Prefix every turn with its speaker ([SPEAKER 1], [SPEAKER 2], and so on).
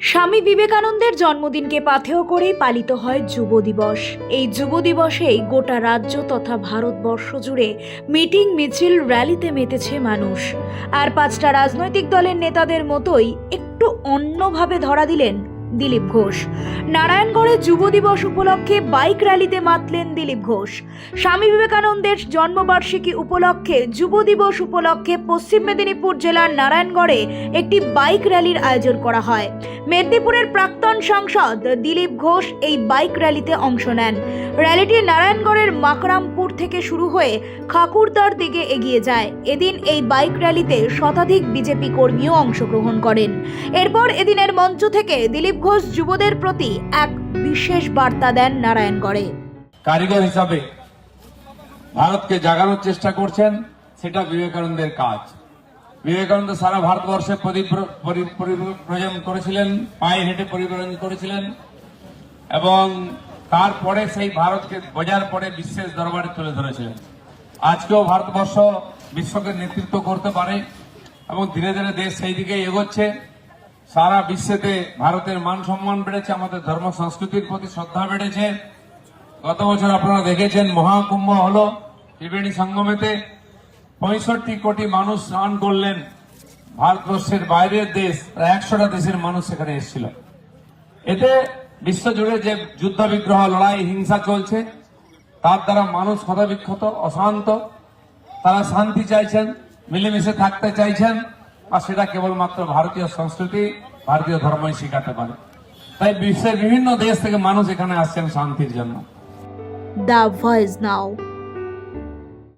[SPEAKER 1] স্বামী বিবেকানন্দের জন্মদিনকে পাথেয় করেই পালিত হয় যুব দিবস। এই যুব দিবসেই গোটা রাজ্য তথা ভারতবর্ষ জুড়ে মিটিং মিছিল র্যালিতে মেতেছে মানুষ। আর পাঁচটা রাজনৈতিক দলের নেতাদের মতোই একটু অন্যভাবে ধরা দিলেন দিলীপ ঘোষ। নারায়ণগড়ে যুব দিবস উপলক্ষে বাইক র্যালিতে মাতলেন দিলীপ ঘোষ। স্বামী বিবেকানন্দের জন্মবার্ষিকী উপলক্ষে যুব দিবস উপলক্ষে পশ্চিম মেদিনীপুর জেলার নারায়ণগড়ে একটি বাইক র্যালির আয়োজন করা হয়। মেদিনীপুরের প্রাক্তন সাংসদ দিলীপ ঘোষ এই বাইক র্যালিতে অংশ নেন। র্যালিটি নারায়ণগড়ের মাকরামপুর থেকে শুরু হয়ে খাকুরদার দিকে এগিয়ে যায়। এদিন এই বাইক র্যালিতে শতাধিক বিজেপি কর্মীও অংশগ্রহণ করেন। এরপর এদিনের মঞ্চ থেকে দিলীপ ঘোষ যুবদের প্রতি এক বিশেষ বার্তা দেন নারায়ণগড়ে।
[SPEAKER 2] কারিগর হিসাবে ভারতকে জাগানোর চেষ্টা করছেন, সেটা বিবেকানন্দের কাজ। বিবেকানন্দ সারা ভারতবর্ষে পরিব্র- পরি- পরিব্রজন করেছিলেন, পায়ে হেঁটে পরিব্রজন করেছিলেন, এবং তারপরে সেই ভারতকে বোঝার পরে বিশ্বের দরবারে তুলে ধরেছিলেন। আজকেও ভারতবর্ষ বিশ্বকে নেতৃত্ব করতে পারে, এবং ধীরে ধীরে দেশ সেই দিকে এগোচ্ছে। সারা বিশ্বেতে ভারতের মান সম্মান বেড়েছে, আমাদের ধর্ম সংস্কৃতির প্রতি শ্রদ্ধা বেড়েছে। গত বছর আপনারা দেখেছেন, মহাকুম্ভ হলো ত্রিবেণী সঙ্গমেতে। পঁয়ষট্টি কোটি মানুষ স্নান করলেন। ভারতবর্ষের বাইরের দেশ, প্রায় একশোটা দেশের মানুষ সেখানে এসেছিল। এতে বিশ্বজুড়ে যে যুদ্ধ বিগ্রহ লড়াই, হিংসা চলছে, তার দ্বারা মানুষ ক্ষতবিক্ষত, অশান্ত। তারা শান্তি চাইছেন, মিলেমিশে থাকতে চাইছেন, আর সেটা কেবলমাত্র ভারতীয় সংস্কৃতি, ভারতীয় ধর্মই শেখাতে পারে। তাই বিশ্বের বিভিন্ন দেশ থেকে মানুষ এখানে আসছেন শান্তির জন্য।
[SPEAKER 1] The voice now